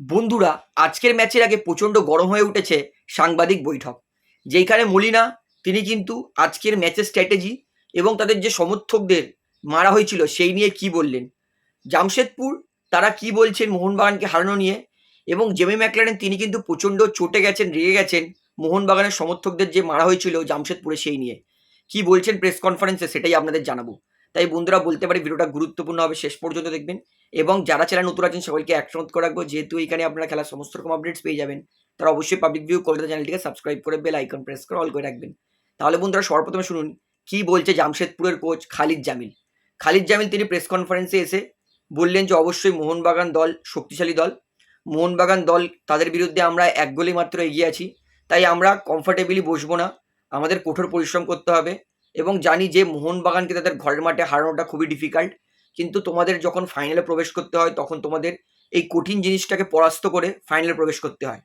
বন্ধুরা, আজকের ম্যাচের আগে প্রচণ্ড গরম হয়ে উঠেছে সাংবাদিক বৈঠক। যেইখানে মলিনা, তিনি কিন্তু আজকের ম্যাচের স্ট্র্যাটেজি এবং তাদের যে সমর্থকদের মারা হয়েছিল, সেই নিয়ে কি বললেন? জামশেদপুর, তারা কি বলছেন মোহনবাগানকে হারানো নিয়ে? এবং জেমি ম্যাকলারেন, তিনি কিন্তু প্রচণ্ড চটে গেছেন, রেগে গেছেন মোহনবাগানের সমর্থকদের যে মারা হয়েছিল জামশেদপুরে সেই নিয়ে। কি বলছেন প্রেস কনফারেন্সে, সেটাই আপনাদের জানাব। তাই বন্ধুরা বলতে পারি ভিডিওটা গুরুত্বপূর্ণ হবে, শেষ পর্যন্ত দেখবেন। এবং যারা চ্যানেল নতুন আছেন, সকলকে একসঙ্গে করে রাখব, যেহেতু এখানে আপনারা খেলার সমস্ত রকম আপডেটস পেয়ে যাবেন, তারা অবশ্যই পাবলিক ভিউ কলকাতা চ্যানেলটিকে সাবস্ক্রাইব করে বেল আইকন প্রেস করে অল করে রাখবেন। তাহলে বন্ধুরা সর্বপ্রথমে শুনুন, কি বলছে জামশেদপুরের কোচ খালিদ জামিল? খালিদ জামিল তিনি প্রেস কনফারেন্সে এসে বললেন যে, অবশ্যই মোহনবাগান দল শক্তিশালী দল। মোহনবাগান দল, তাদের বিরুদ্ধে আমরা এক গোলে মাত্র এগিয়ে আছি। তাই আমরা কমফর্টেবলি বসবো না। আমাদের কঠোর পরিশ্রম করতে হবে। এবং জানি যে মোহনবাগানকে তাদের ঘরের মাঠে হারানোটা খুবই ডিফিকাল্ট কিন্তু তোমাদের যখন ফাইনালে প্রবেশ করতে হয়, তখন তোমাদের এই কঠিন জিনিসটাকে পরাস্ত করে ফাইনালে প্রবেশ করতে হয়।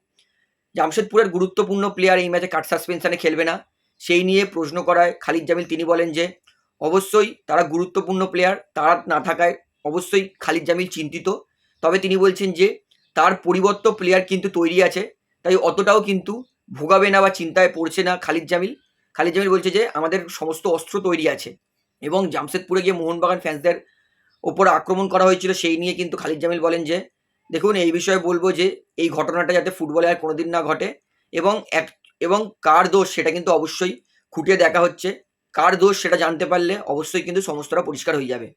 জামশেদপুরের গুরুত্বপূর্ণ প্লেয়ার এই ম্যাচে কাট সাসপেনশনে খেলবে না। সেই নিয়ে প্রশ্ন করায় খালিদ জামিল। তিনি বলেন যে, অবশ্যই তারা গুরুত্বপূর্ণ প্লেয়ার তারা না থাকায় অবশ্যই খালিদ জামিল চিন্তিত। তবে তিনি বলছেন যে, তার পরিবর্ত প্লেয়ার কিন্তু তৈরি আছে, তাই অতটাও কিন্তু ভোগাবে না বা চিন্তায় পড়ছে না খালিদ জামিল। খালিদ জামিল বলছে যে আমাদের সমস্ত অস্ত্র তৈরি আছে। এবং জামশেদপুরে গিয়ে মোহনবাগান ফ্যান্সদের ওপর আক্রমণ করা হয়েছিল, সেই নিয়ে কিন্তু খালিদ জামিল বলেন যে, দেখুন, এই বিষয়ে বলব যে, এই ঘটনাটা যাতে ফুটবলে আর কোনোদিন না ঘটে এবং এক, এবং কার দোষ সেটা কিন্তু অবশ্যই খুঁটিয়ে দেখা হচ্ছে। কার দোষ সেটা জানতে পারলে অবশ্যই কিন্তু সমস্তটা পরিষ্কার হয়ে যাবে।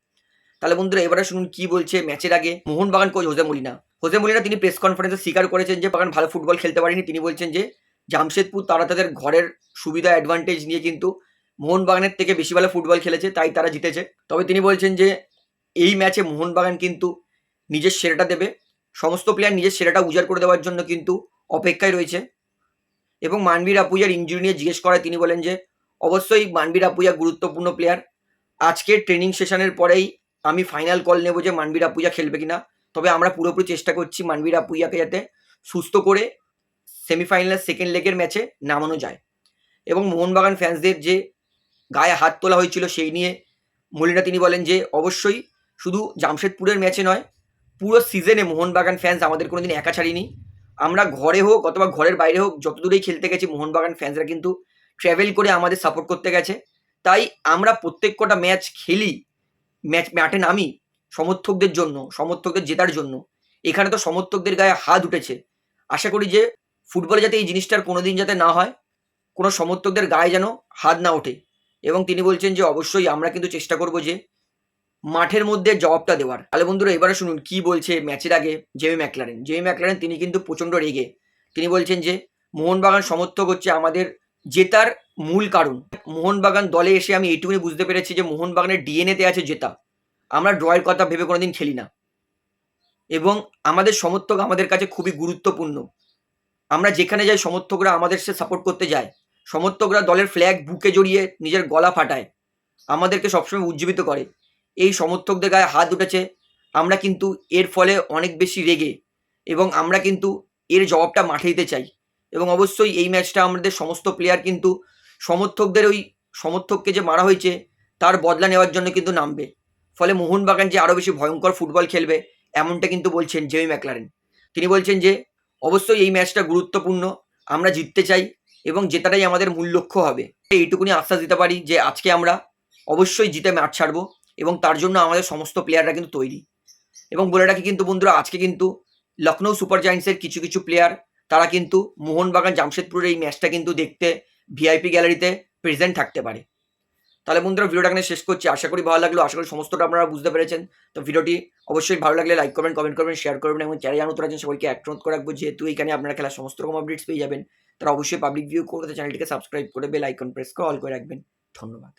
তাহলে বন্ধুরা, এবারে শুনুন কি বলছে ম্যাচের আগে Mohun Bagan coach Jose Molina. Jose Molina তিনি প্রেস কনফারেন্সে স্বীকার করেছেন যে, বাগান ভালো ফুটবল খেলতে পারেনি। তিনি বলছেন যে জামশেদপুর তারা তাদের ঘরের সুবিধা অ্যাডভান্টেজ নিয়ে কিন্তু মোহনবাগানের থেকে বেশি ভালো ফুটবল খেলেছে, তাই তারা জিতেছে। তবে তিনি বলছেন যে, এই ম্যাচে মোহনবাগান কিন্তু নিজের সেরাটা দেবে। সমস্ত প্লেয়ার নিজের সেরাটা উজাড় করে দেওয়ার জন্য কিন্তু অপেক্ষায় রয়েছে। এবং মানবীর আপুইয়ার ইঞ্জুরি নিয়ে জিজ্ঞেস করায় তিনি বলেন যে, অবশ্যই মানবীর আপুইয়া গুরুত্বপূর্ণ প্লেয়ার আজকের ট্রেনিং সেশনের পরেই আমি ফাইনাল কল নেব যে, মানবীর আপুইয়া খেলবে কিনা। তবে আমরা পুরোপুরি চেষ্টা করছি মানবীর আপুইয়াকে যাতে সুস্থ করে সেমিফাইনালের সেকেন্ড লেগের ম্যাচে নামানো যায়। এবং মোহনবাগান ফ্যান্সদের যে গায়ে হাত তোলা হয়েছিল সেই নিয়ে মলিনা তিনি বলেন যে, অবশ্যই শুধু জামশেদপুরের ম্যাচে নয়, পুরো সিজনে মোহনবাগান ফ্যান্স আমাদের কোনোদিন একা ছাড়িনি। আমরা ঘরে হোক অথবা ঘরের বাইরে হোক, যত দূরেই খেলতে গেছি, মোহনবাগান ফ্যান্সরা কিন্তু ট্র্যাভেল করে আমাদের সাপোর্ট করতে গেছে। তাই আমরা প্রত্যেক কটা ম্যাচ খেলি ম্যাচ ম্যাটে নামি সমর্থকদের জন্য, সমর্থকদের জেতার জন্য। এখানে তো সমর্থকদের গায়ে হাত উঠেছে। আশা করি যে ফুটবলে যাতে এই জিনিসটার কোনোদিন যাতে না হয়, কোনো সমর্থকদের গায়ে যেন হাত না ওঠে। এবং তিনি বলছেন যে, অবশ্যই আমরা কিন্তু চেষ্টা করব যে, মাঠের মধ্যে জবাবটা দেওয়ার। তাহলে বন্ধুরা, এবারে শুনুন, কি বলছে ম্যাচের আগে জেমি ম্যাকলারেন? জেমি ম্যাকলারেন তিনি কিন্তু প্রচণ্ড রেগে। তিনি বলছেন যে, মোহনবাগান সমর্থক হচ্ছে আমাদের জেতার মূল কারণ। মোহনবাগান দলে এসে আমি এইটুকুনি বুঝতে পেরেছি যে, মোহনবাগানের ডিএনএতে আছে জেতা। আমরা ড্রয়ের কথা ভেবে কোনোদিন খেলি না। এবং আমাদের সমর্থক আমাদের কাছে খুবই গুরুত্বপূর্ণ। আমরা যেখানে যাই, সমর্থকরা আমাদের সে সাপোর্ট করতে যায়। সমর্থকরা দলের ফ্ল্যাগ বুকে জড়িয়ে নিজের গলা ফাটায়। আমাদেরকে সবসময় উজ্জীবিত করে। এই সমর্থকদের গায়ে হাত উঠেছে। আমরা কিন্তু এর ফলে অনেক বেশি রেগে এবং আমরা কিন্তু এর জবাবটা মাঠে দিতে চাই। এবং অবশ্যই এই ম্যাচটা আমাদের সমস্ত প্লেয়ার কিন্তু সমর্থকদের ওই সমর্থককে যে মারা হয়েছে, তার বদলা নেওয়ার জন্য কিন্তু নামবে। ফলে মোহনবাগান যে আরও বেশি ভয়ঙ্কর ফুটবল খেলবে, এমনটা কিন্তু বলছেন জেমি ম্যাকলারেন। তিনি বলছেন যে অবশ্যই এই ম্যাচটা গুরুত্বপূর্ণ। আমরা জিততে চাই এবং জেতাটাই আমাদের মূল লক্ষ্য হবে। এইটুকুনি আশ্বাস দিতে পারি যে আজকে আমরা অবশ্যই জিতে ম্যাচ ছাড়বো এবং তার জন্য আমাদের সমস্ত প্লেয়াররা কিন্তু তৈরি। এবং বলে রাখি কিন্তু বন্ধুরা, আজকে কিন্তু লখনৌ সুপার জায়েন্টসের কিছু কিছু প্লেয়ার তারা কিন্তু মোহনবাগান জামশেদপুরের এই ম্যাচটা কিন্তু দেখতে ভিআইপি গ্যালারিতে প্রেজেন্ট থাকতে পারে। তাহলে বন্ধুরা ভিডিওটা এখানে শেষ করছি। আশা করি ভালো লাগল, আশা করি সমস্তটা আপনারা বুঝতে পেরেছেন। তো ভিডিওটি অবশ্যই ভালো লাগলে লাইক করবেন কমেন্ট করবেন শেয়ার করবেন এবং চ্যানেল জানো আছেন সবাইকে অ্যাক্ট্রোধ করে রাখব, যেহেতু এখানে আপনারা খেলার সমস্ত রকম আপডেটস পেয়ে যাবেন, তারা অবশ্যই পাবলিক ভিউ করতে চ্যানেলটিকে সাবস্ক্রাইব করে বেল আইকন প্রেস করে অল করে রাখবেন। ধন্যবাদ।